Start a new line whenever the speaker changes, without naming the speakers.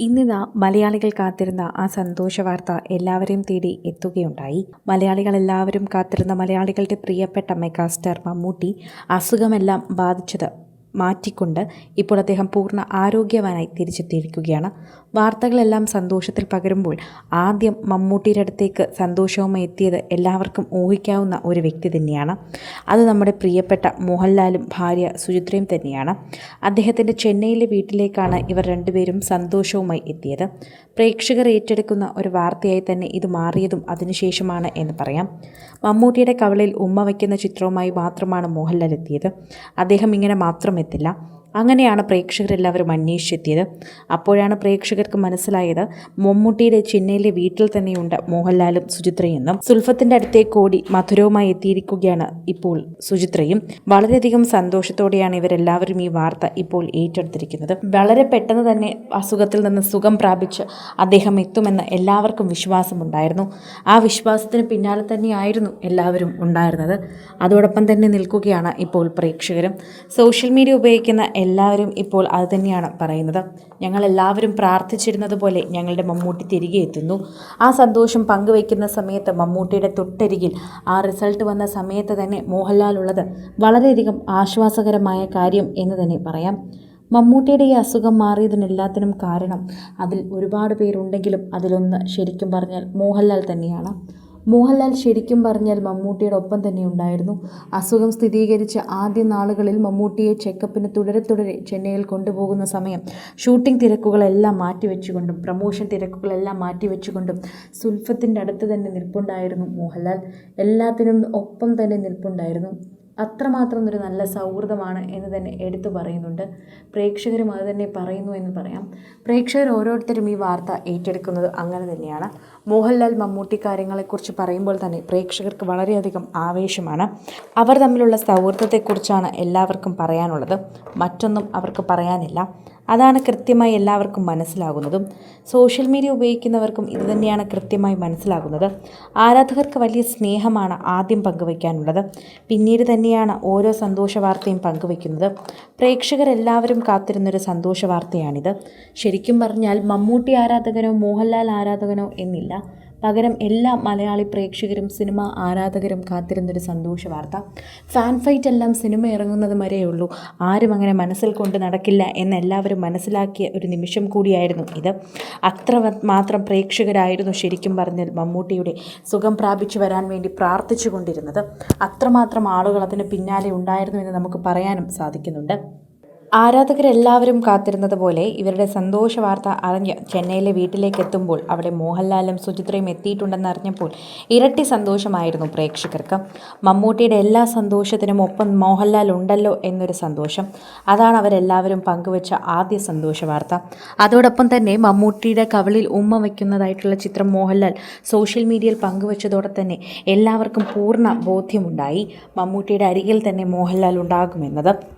ഇന്നിതാ മലയാളികൾ കാത്തിരുന്ന ആ സന്തോഷ വാർത്ത എല്ലാവരെയും തേടി എത്തുകയുണ്ടായി. മലയാളികൾ എല്ലാവരും കാത്തിരുന്ന മലയാളികളുടെ പ്രിയപ്പെട്ട മെഗാസ്റ്റാർ മമ്മൂട്ടി അസുഖമെല്ലാം ബാധിച്ചത് മാറ്റിക്കൊണ്ട് ഇപ്പോൾ അദ്ദേഹം പൂർണ ആരോഗ്യവാനായി തിരിച്ചെത്തിയിരിക്കുകയാണ്. വാർത്തകളെല്ലാം സന്തോഷത്തിൽ പകരുമ്പോൾ ആദ്യം മമ്മൂട്ടിയുടെ അടുത്തേക്ക് സന്തോഷവുമായി എത്തിയത് എല്ലാവർക്കും ഊഹിക്കാവുന്ന ഒരു വ്യക്തി തന്നെയാണ്. അത് നമ്മുടെ പ്രിയപ്പെട്ട മോഹൻലാലും ഭാര്യ സുചിത്രയും തന്നെയാണ്. അദ്ദേഹത്തിന്റെ ചെന്നൈയിലെ വീട്ടിലേക്കാണ് ഇവർ രണ്ടുപേരും സന്തോഷവുമായി എത്തിയത്. പ്രേക്ഷകർ ഏറ്റെടുക്കുന്ന ഒരു വാർത്തയായി തന്നെ ഇത് മാറിയതും അതിനുശേഷമാണ് എന്ന് പറയാം. മമ്മൂട്ടിയുടെ കവളിൽ ഉമ്മ വയ്ക്കുന്ന ചിത്രവുമായി മാത്രമാണ് മോഹൻലാൽ എത്തിയത്. അദ്ദേഹം ഇങ്ങനെ മാത്രം എത്തില്ല അങ്ങനെയാണ് പ്രേക്ഷകരെല്ലാവരും അന്വേഷിച്ചെത്തിയത്. അപ്പോഴാണ് പ്രേക്ഷകർക്ക് മനസ്സിലായത് മമ്മൂട്ടിയുടെ ചെന്നൈയിലെ വീട്ടിൽ തന്നെയുണ്ട് മോഹൻലാലും സുചിത്രയെന്നും സുൽഫത്തിന്റെ അടുത്തേക്ക് ഓടി മധുരവുമായി എത്തിയിരിക്കുകയാണ് ഇപ്പോൾ സുചിത്രയും. വളരെയധികം സന്തോഷത്തോടെയാണ് ഇവരെല്ലാവരും ഈ വാർത്ത ഇപ്പോൾ ഏറ്റെടുത്തിരിക്കുന്നത്. വളരെ പെട്ടെന്ന് തന്നെ അസുഖത്തിൽ നിന്ന് സുഖം പ്രാപിച്ച് അദ്ദേഹം എത്തുമെന്ന് എല്ലാവർക്കും വിശ്വാസമുണ്ടായിരുന്നു. ആ വിശ്വാസത്തിന് പിന്നാലെ തന്നെയായിരുന്നു എല്ലാവരും ഉണ്ടായിരുന്നത്. അതോടൊപ്പം തന്നെ നിൽക്കുകയാണ് ഇപ്പോൾ പ്രേക്ഷകരും. സോഷ്യൽ മീഡിയ ഉപയോഗിക്കുന്ന എല്ലാവരും ഇപ്പോൾ അത് തന്നെയാണ് പറയുന്നത്. ഞങ്ങൾ എല്ലാവരും പ്രാർത്ഥിച്ചിരുന്നത് പോലെ ഞങ്ങളുടെ മമ്മൂട്ടി തിരികെ എത്തുന്നു. ആ സന്തോഷം പങ്കുവയ്ക്കുന്ന സമയത്ത് മമ്മൂട്ടിയുടെ തൊട്ടരികിൽ ആ റിസൾട്ട് വന്ന സമയത്ത് തന്നെ മോഹൻലാൽ ഉള്ളത് വളരെയധികം ആശ്വാസകരമായ കാര്യം എന്ന് തന്നെ പറയാം. മമ്മൂട്ടിയുടെ ഈ അസുഖം മാറിയതിനെല്ലാത്തിനും കാരണം അതിൽ ഒരുപാട് പേരുണ്ടെങ്കിലും അതിലൊന്ന് ശരിക്കും പറഞ്ഞാൽ മോഹൻലാൽ തന്നെയാണ്. മോഹൻലാൽ ശരിക്കും പറഞ്ഞാൽ മമ്മൂട്ടിയുടെ ഒപ്പം തന്നെ ഉണ്ടായിരുന്നു. അസുഖം സ്ഥിരീകരിച്ച ആദ്യ നാളുകളിൽ മമ്മൂട്ടിയെ ചെക്കപ്പിന് തുടരെ തുടരെ ചെന്നൈയിൽ കൊണ്ടുപോകുന്ന സമയം ഷൂട്ടിംഗ് തിരക്കുകളെല്ലാം മാറ്റിവെച്ചുകൊണ്ടും പ്രമോഷൻ തിരക്കുകളെല്ലാം മാറ്റിവെച്ചുകൊണ്ടും സുൽഫത്തിന്റെ അടുത്ത് തന്നെ നിൽപ്പുണ്ടായിരുന്നു മോഹൻലാൽ. എല്ലാത്തിനും ഒപ്പം തന്നെ നിൽപ്പുണ്ടായിരുന്നു. അത്രമാത്രം ഒരു നല്ല സൗഹൃദമാണ് എന്ന് തന്നെ എടുത്തു പറയുന്നുണ്ട്. പ്രേക്ഷകരും അത് തന്നെ പറയുന്നു എന്ന് പറയാം. പ്രേക്ഷകർ ഓരോരുത്തരും ഈ വാർത്ത ഏറ്റെടുക്കുന്നത് അങ്ങനെ തന്നെയാണ്. മോഹൻലാൽ മമ്മൂട്ടി കാര്യങ്ങളെക്കുറിച്ച് പറയുമ്പോൾ തന്നെ പ്രേക്ഷകർക്ക് വളരെയധികം ആവേശമാണ്. അവർ തമ്മിലുള്ള സൗഹൃദത്തെക്കുറിച്ചാണ് എല്ലാവർക്കും പറയാനുള്ളത്. മറ്റൊന്നും അവർക്ക് പറയാനില്ല. അതാണ് കൃത്യമായി എല്ലാവർക്കും മനസ്സിലാകുന്നതും സോഷ്യൽ മീഡിയ ഉപയോഗിക്കുന്നവർക്കും ഇത് തന്നെയാണ് കൃത്യമായി മനസ്സിലാകുന്നത്. ആരാധകർക്ക് വലിയ സ്നേഹമാണ് ആദ്യം പങ്കുവയ്ക്കാനുള്ളത്. പിന്നീട് തന്നെയാണ് ഓരോ സന്തോഷ വാർത്തയും പങ്കുവയ്ക്കുന്നത്. പ്രേക്ഷകരെല്ലാവരും കാത്തിരുന്നൊരു സന്തോഷ വാർത്തയാണിത്. ശരിക്കും പറഞ്ഞാൽ മമ്മൂട്ടി ആരാധകനോ മോഹൻലാൽ ആരാധകനോ എന്നില്ല. പകരം എല്ലാ മലയാളി പ്രേക്ഷകരും സിനിമ ആരാധകരും കാത്തിരുന്നൊരു സന്തോഷ വാർത്ത. ഫാൻ ഫൈറ്റ് എല്ലാം സിനിമ ഇറങ്ങുന്നത് വരെയുള്ളൂ ആരും അങ്ങനെ മനസ്സിൽ കൊണ്ട് നടക്കില്ല എന്ന് എല്ലാവരും മനസ്സിലാക്കിയ ഒരു നിമിഷം കൂടിയായിരുന്നു ഇത്. അത്ര മാത്രം പ്രേക്ഷകരായിരുന്നു ശരിക്കും പറഞ്ഞാൽ മമ്മൂട്ടിയുടെ സുഖം പ്രാപിച്ചു വരാൻ വേണ്ടി പ്രാർത്ഥിച്ചു കൊണ്ടിരുന്നത്. അത്രമാത്രം ആളുകൾ അതിന് പിന്നാലെ ഉണ്ടായിരുന്നു എന്ന് നമുക്ക് പറയാനും സാധിക്കുന്നുണ്ട്. ആരാധകരെല്ലാവരും കാത്തിരുന്നത് പോലെ ഇവരുടെ സന്തോഷ വാർത്ത അറിഞ്ഞ് ചെന്നൈയിലെ വീട്ടിലേക്ക് എത്തുമ്പോൾ അവിടെ മോഹൻലാലും സുചിത്രയും എത്തിയിട്ടുണ്ടെന്ന് അറിഞ്ഞപ്പോൾ ഇരട്ടി സന്തോഷമായിരുന്നു പ്രേക്ഷകർക്ക്. മമ്മൂട്ടിയുടെ എല്ലാ സന്തോഷത്തിനും ഒപ്പം മോഹൻലാൽ ഉണ്ടല്ലോ എന്നൊരു സന്തോഷം. അതാണ് അവരെല്ലാവരും പങ്കുവച്ച ആദ്യ സന്തോഷ വാർത്ത. അതോടൊപ്പം തന്നെ മമ്മൂട്ടിയുടെ കവളിൽ ഉമ്മ വയ്ക്കുന്നതായിട്ടുള്ള ചിത്രം മോഹൻലാൽ സോഷ്യൽ മീഡിയയിൽ പങ്കുവച്ചതോടെ തന്നെ എല്ലാവർക്കും പൂർണ ബോധ്യമുണ്ടായി. മമ്മൂട്ടിയുടെ അരികിൽ തന്നെ മോഹൻലാൽ ഉണ്ടാകുമെന്നത്.